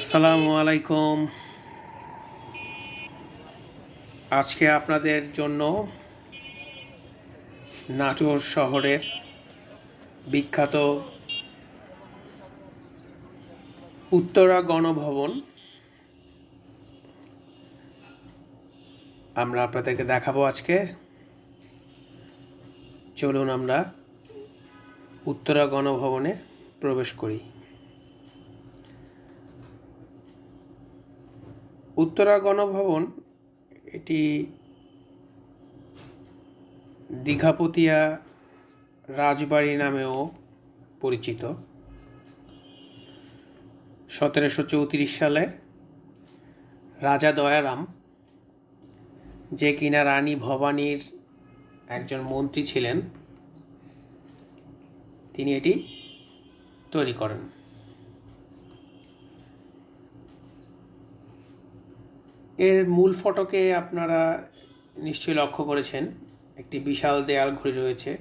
আসসালামু আলাইকুম। আজকে আপনাদের জন্য নাটোর শহরের বিখ্যাত উত্তরা গণভবন আমরা আপনাদেরকে দেখাবো আজকে। চলুন আমরা উত্তরা গণভবনে প্রবেশ করি। উত্তরা গণভবন, এটি দীঘাপতিয়া রাজবাড়ি নামেও পরিচিত। সতেরোশো চৌত্রিশ সালে রাজা দয়ারাম, যে কিনা রানী ভবানীর একজন মন্ত্রী ছিলেন, তিনি এটি তৈরি করেন। এর মূল ফটকে আপনারা নিশ্চয়ই লক্ষ্য করেছেন, একটি বিশাল দেয়াল ঘড়ি রয়েছে।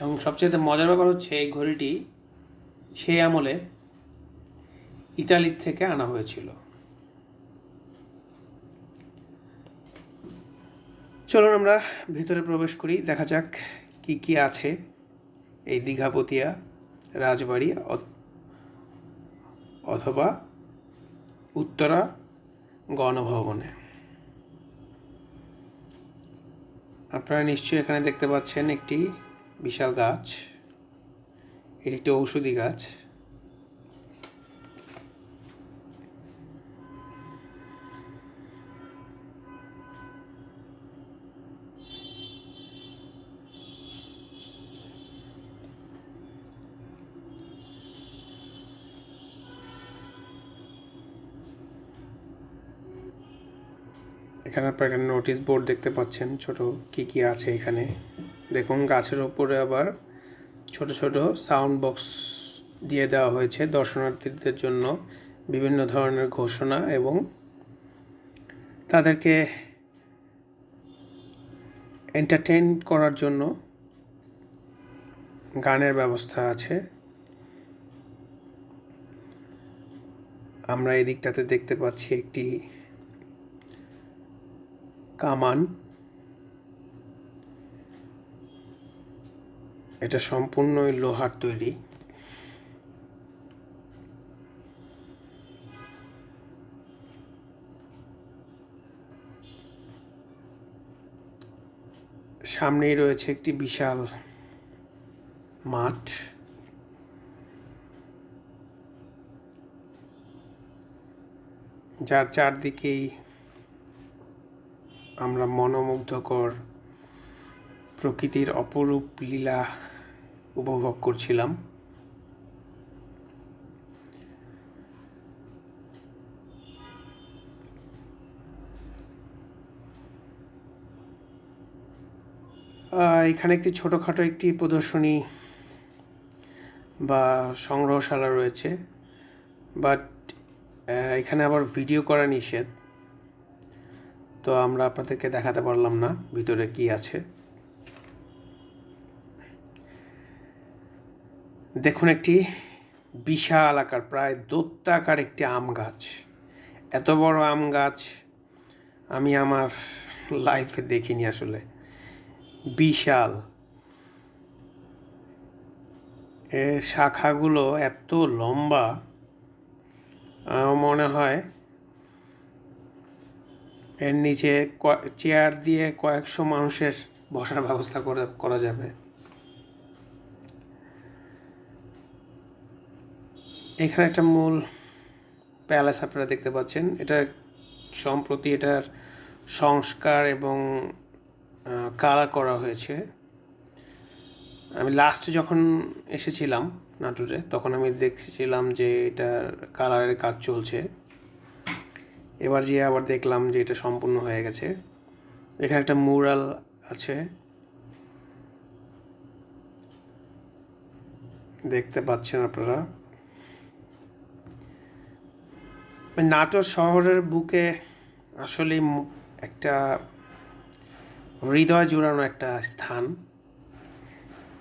এবং সবচেয়ে মজার ব্যাপার হচ্ছে, এই ঘড়িটি সেই আমলে ইতালির থেকে আনা হয়েছিল। চলুন আমরা ভিতরে প্রবেশ করি, দেখা যাক কি কি আছে এই দীঘাপতিয়া, রাজবাড়ি অথবা উত্তরা গণভবনে। আপনারা নিশ্চয়ই এখানে দেখতে পাচ্ছেন একটি বিশাল গাছ এটি একটি ঔষধি গাছ। এখানে আপনারা একটা নোটিশ বোর্ড দেখতে পাচ্ছেন, ছোট কি কি আছে এখানে। দেখুন, গাছের ওপরে আবার ছোট ছোট সাউন্ড বক্স দিয়ে দেওয়া হয়েছে দর্শনার্থীদের জন্য বিভিন্ন ধরনের ঘোষণা এবং তাদেরকে এন্টারটেন করার জন্য গানের ব্যবস্থা আছে। আমরা এই দিকটাতে দেখতে পাচ্ছি একটি কামান। এটা সম্পূর্ণই লোহার তৈরি। সামনেই রয়েছে একটি বিশাল মাঠ। যার চারদিকেই আমরা মনোমুগ্ধকর প্রকৃতির অপরূপ লীলা উপভোগ করছিলাম। এখানে একটি ছোটোখাটো একটি প্রদর্শনী বা সংগ্রহশালা রয়েছে বাট এখানে আবার ভিডিও করা নিষেধ। তো আমরা আপনাদেরকে দেখাতে পারলাম না ভিতরে কি আছে। দেখুন একটি বিশাল আকার, প্রায় দৈত্যাকার একটি আম গাছ। এত বড় আম গাছ আমি আমার লাইফে দেখিনি আসলে। বিশাল। এর শাখাগুলো এত লম্বা মনে হয় এর নিচে চেয়ার দিয়ে কয়েকশো মানুষের বসার ব্যবস্থা করা যাবে। এখানে একটা মূল প্যালেস আপনারা দেখতে পাচ্ছেন। এটা সম্প্রতি এটার সংস্কার এবং কালার করা হয়েছে। আমি লাস্ট যখন এসেছিলাম নাটুরে, তখন আমি দেখছিলাম যে এটার কালারের কাজ চলছে। এবার যে আবার দেখলাম যে এটা সম্পূর্ণ হয়ে গেছে। এখানে একটা মুরাল আছে। দেখতে পাচ্ছেন আপনারা। নাটোর শহরের বুকে আসলে একটা হৃদয় জুড়ানো একটা স্থান।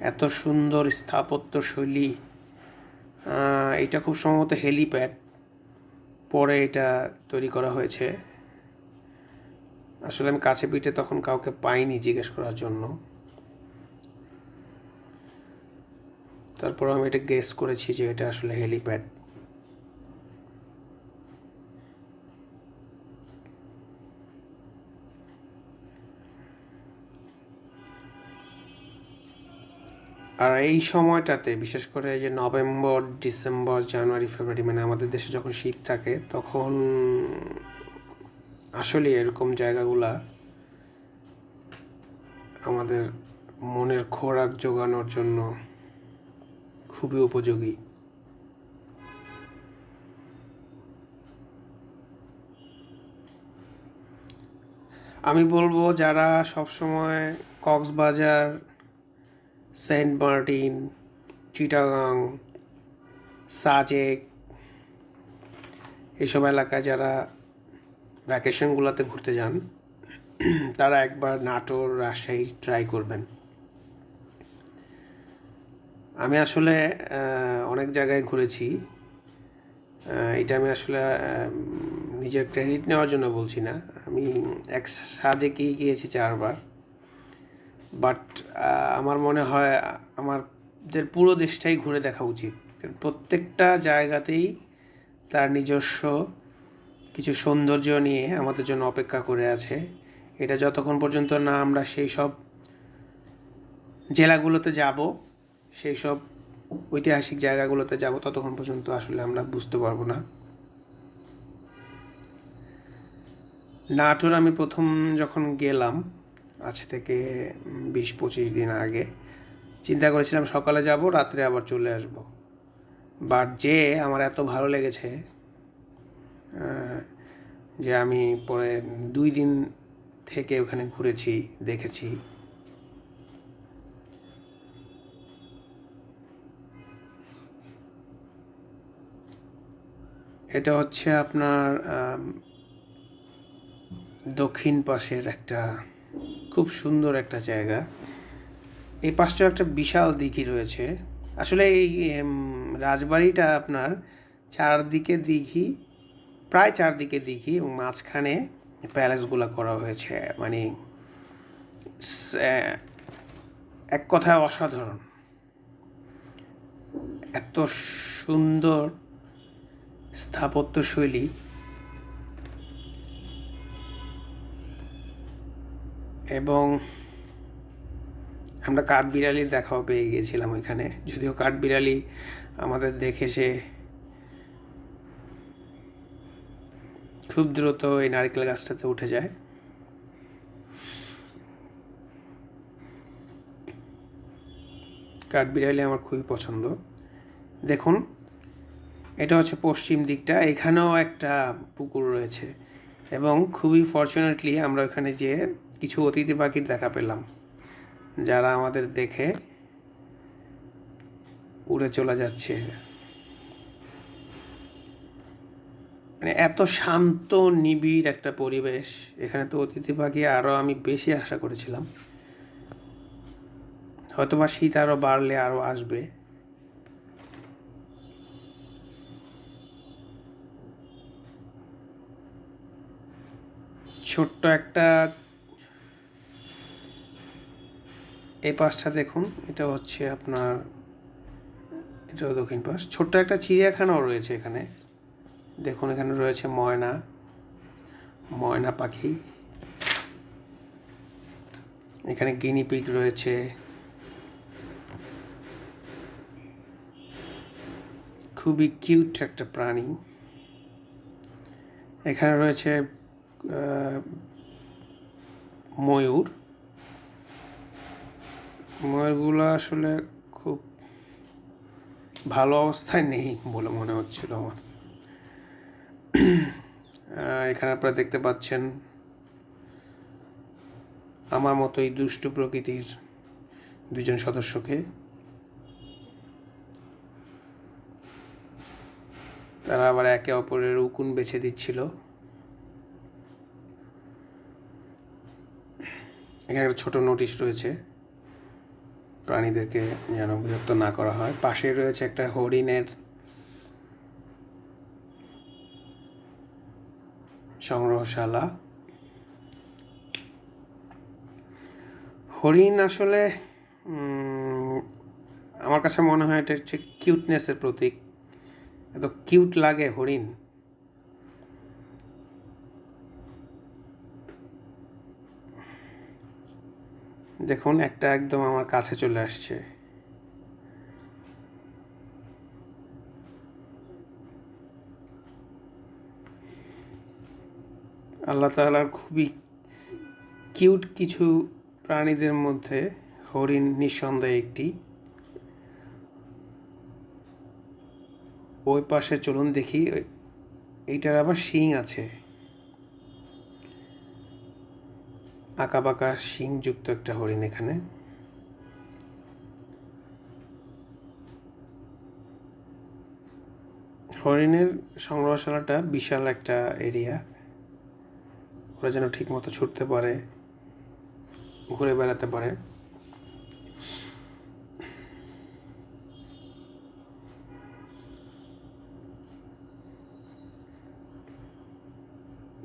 এত সুন্দর স্থাপত্য শৈলী এটা খুব সম্ভবত হেলিপ্যাড। পরে এটা তৈরি করা হয়েছে। আসলে আমি কাছে পিঠে তখন কাউকে পাইনি জিজ্ঞেস করার জন্য। তারপর আমি এটা গেস করেছি যে এটা আসলে হেলিপ্যাড আর এই সময়টাতে, বিশেষ করে যে নভেম্বর, ডিসেম্বর, জানুয়ারি, ফেব্রুয়ারি মানে আমাদের দেশে যখন শীত থাকে, তখন আসলে এরকম জায়গাগুলা আমাদের মনের খোরাক জোগানোর জন্য খুবই উপযোগী। আমি বলব, যারা সবসময় কক্সবাজার সেন্ট মার্টিন, চিটাগাং, সাজেক, এসব এলাকায় যারা ভ্যাকেশনগুলোতে ঘুরতে যান, তারা একবার নাটোর, রাজশাহী ট্রাই করবেন। আমি আসলে অনেক জায়গায় ঘুরেছি। এটা আমি আসলে নিজের ক্রেডিট নেওয়ার জন্য বলছি না। আমি এক সাজেকেই গিয়েছি চারবার। বাট আমার মনে হয় আমাদের পুরো দেশটাই ঘুরে দেখা উচিত। প্রত্যেকটা জায়গাতেই তার নিজস্ব কিছু সৌন্দর্য নিয়ে আমাদের জন্য অপেক্ষা করে আছে। এটা যতক্ষণ পর্যন্ত না আমরা সেই সব জেলাগুলোতে যাব, সেই সব ঐতিহাসিক জায়গাগুলোতে যাব, ততক্ষণ পর্যন্ত আসলে আমরা বুঝতে পারব না। নাটোর আমি প্রথম যখন গেলাম আজ থেকে বিশ পঁচিশ দিন আগে। চিন্তা করেছিলাম সকালে যাব, রাত্রে আবার চলে আসব। বাট যে আমার এত ভালো লেগেছে যে আমি পরে দুই দিন থেকে ওখানে ঘুরেছি, দেখেছি। এটা হচ্ছে আপনার দক্ষিণ পাশের একটা খুব সুন্দর একটা জায়গা। এই পাশটাও একটা বিশাল দিঘি রয়েছে। আসলে এই রাজবাড়িটা আপনার চারদিকে দিঘি, প্রায় চারদিকে দিঘি এবং মাঝখানে প্যালেসগুলো করা হয়েছে। মানে এক কথায় অসাধারণ। এত সুন্দর স্থাপত্যশৈলী। এবং আমরা কাঠবিড়ালির দেখাও পেয়ে গিয়েছিলাম ওইখানে। যদিও কাঠবিড়ালি আমাদের দেখে সে খুব দ্রুত এই নারকেল গাছটাতে উঠে যায়। কাঠবিড়ালি আমার খুবই পছন্দ। দেখুন, এটা হচ্ছে পশ্চিম দিকটা, এখানেও একটা পুকুর রয়েছে এবং খুবই ফর্চুনেটলি আমরা ওখানে যেয়ে কিছু অতিথি পাখির দেখা পেলাম, যারা আমাদের দেখে উড়ে চলে যাচ্ছে। মানে এত শান্ত, নিবিড় একটা পরিবেশ, এখানে তো অতিথি পাখি আরও আমি বেশি আশা করেছিলাম। হয়তোবা শীত আরও বাড়লে আরও আসবে। ছোট্ট একটা এই পাশটা দেখুন, এটা হচ্ছে আপনার এটাও দক্ষিণ পাশ। ছোট্ট একটা চিড়িয়াখানাও রয়েছে এখানে। দেখুন, এখানে রয়েছে ময়না ময়না পাখি। এখানে গিনিপিগ রয়েছে। খুবই কিউট একটা প্রাণী। এখানে রয়েছে ময়ূর। ময়ূরগুলো আসলে খুব ভালো অবস্থায় নেই বলে মনে হচ্ছিল আমার। এখানে আপনারা দেখতে পাচ্ছেন আমার মতোই দুষ্টু প্রকৃতির দুজন সদস্যকে। তারা আবার একে অপরের উকুন বেছে দিচ্ছিল। এখানে একটা ছোট নোটিশ রয়েছে। প্রাণীদেরকে যেন বিরক্ত না করা হয়। পাশে রয়েছে একটা হরিণের সংগ্রহশালা। হরিণ আসলে আমার কাছে মনে হয় এটা হচ্ছে কিউটনেসের প্রতীক। এত কিউট লাগে হরিণ। দেখুন, একটা একদম আমার কাছে চলে আসছে। আল্লাহ তাআলার খুবই কিউট কিছু প্রাণীদের মধ্যে হরিণ নিঃসন্দেহে একটি। ওই পাশে চলুন দেখি এইটার আবার শিং আছে। আঁকা বাঁকা শিং যুক্ত একটা হরিণ এখানে। হরিণের সংগ্রহশালাটা বিশাল একটা এরিয়া। ওরা যেন ঠিক মতো ছুটতে পারে, ঘুরে বেড়াতে পারে।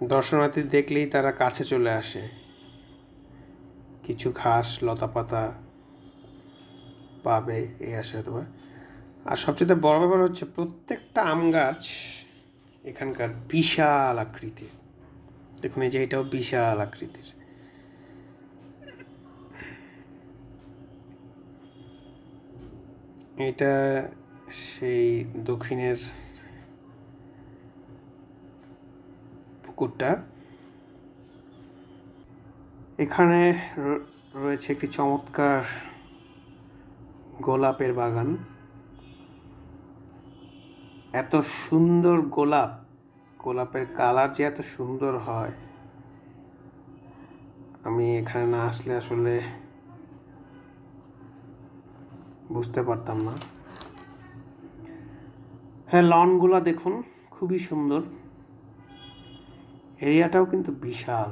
দর্শনার্থী দেখলেই তারা কাছে চলে আসে। কিছু ঘাস লতা পাতা পাবে এই হয়তো বা। আর সবচেয়ে বড় ব্যাপার হচ্ছে প্রত্যেকটা আম গাছ এখানকার বিশাল আকৃতির। দেখুন, এই যে এটাও বিশাল আকৃতির। এটা সেই দক্ষিণের পুকুরটা। এখানে রয়েছে একটি চমৎকার গোলাপের বাগান। এত সুন্দর গোলাপ, গোলাপের কালার যে এত সুন্দর হয়। আমি এখানে না আসলে আসলে বুঝতে পারতাম না। হ্যাঁ লনগুলা দেখুন, খুবই সুন্দর। এরিয়াটাও কিন্তু বিশাল।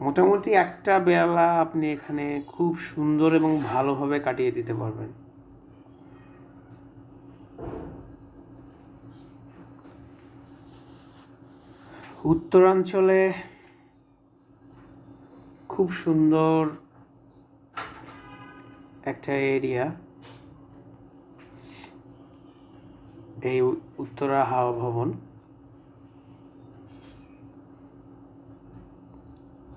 মোটামুটি একটা বেলা আপনি এখানে খুব সুন্দর এবং ভালোভাবে কাটিয়ে দিতে পারবেন। উত্তরাঞ্চলে খুব সুন্দর একটা এরিয়া। এই উত্তরা হাওয়া ভবন।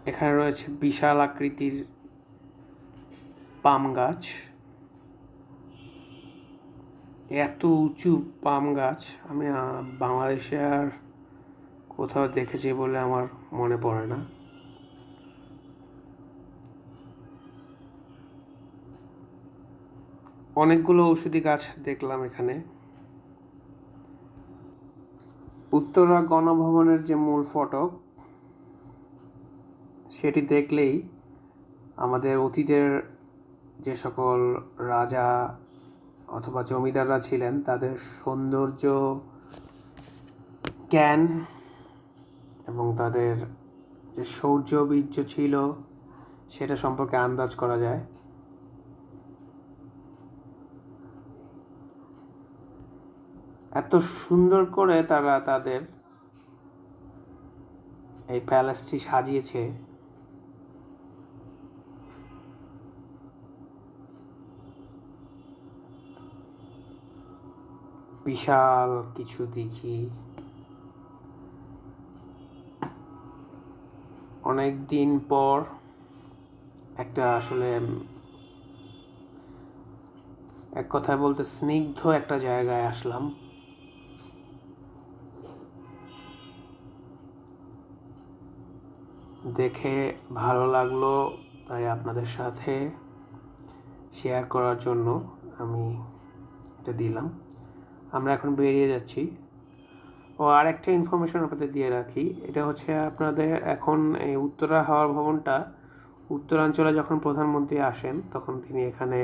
এখানে রয়েছে বিশাল আকৃতির পাম গাছ। এত উঁচু পাম গাছ, আমি বাংলাদেশে আর কোথাও দেখেছি বলে আমার মনে পড়ে না। অনেকগুলো ঔষধি গাছ দেখলাম এখানে। উত্তরা গণভবনের যে মূল ফটক সেটি দেখলেই আমাদের অতীতের যে সকল রাজা অথবা জমিদাররা ছিলেন, তাদের সৌন্দর্য, জ্ঞান এবং তাদের যে শৌর্য বীর্য ছিল, সেটা সম্পর্কে আন্দাজ করা যায়। এত সুন্দর করে তারা তাদের এই প্যালেসটি সাজিয়েছে। বিশাল কিছু দেখি। অনেক দিন পর একটা আসলে এক কথায় বলতে স্নিগ্ধ একটা জায়গায় আসলাম। দেখে ভালো লাগল, তাই আপনাদের সাথে শেয়ার করার জন্য আমি এটা দিলাম। আমরা এখন বেরিয়ে যাচ্ছি। ও আর একটা ইনফরমেশন আপনাদের দিয়ে রাখি। এটা হচ্ছে আপনাদের এখন এই উত্তরা হাওয়ার ভবনটা, উত্তরাঞ্চলে যখন প্রধানমন্ত্রী আসেন, তখন তিনি এখানে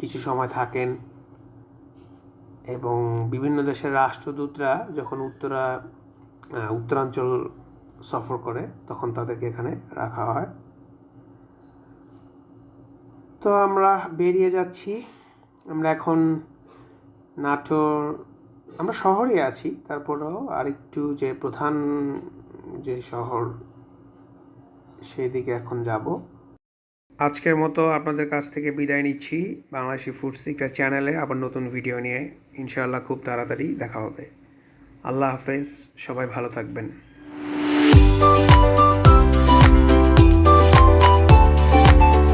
কিছু সময় থাকেন এবং বিভিন্ন দেশের রাষ্ট্রদূতরা যখন উত্তরা উত্তরাঞ্চল সফর করে, তখন তাদেরকে এখানে রাখা হয়। তো আমরা বেরিয়ে যাচ্ছি। আমরা এখন নাটোর, আমরা শহরে আছি, তারপরেও আরেকটু যে প্রধান যে শহর সেই দিকে এখন যাব। আজকের মতো আপনাদের কাছ থেকে বিদায় নিচ্ছি। বাংলাদেশি ফুড সিক্রেট চ্যানেলে আবার নতুন ভিডিও নিয়ে ইনশাআল্লাহ খুব তাড়াতাড়ি দেখা হবে। আল্লাহ হাফেজ, সবাই ভালো থাকবেন।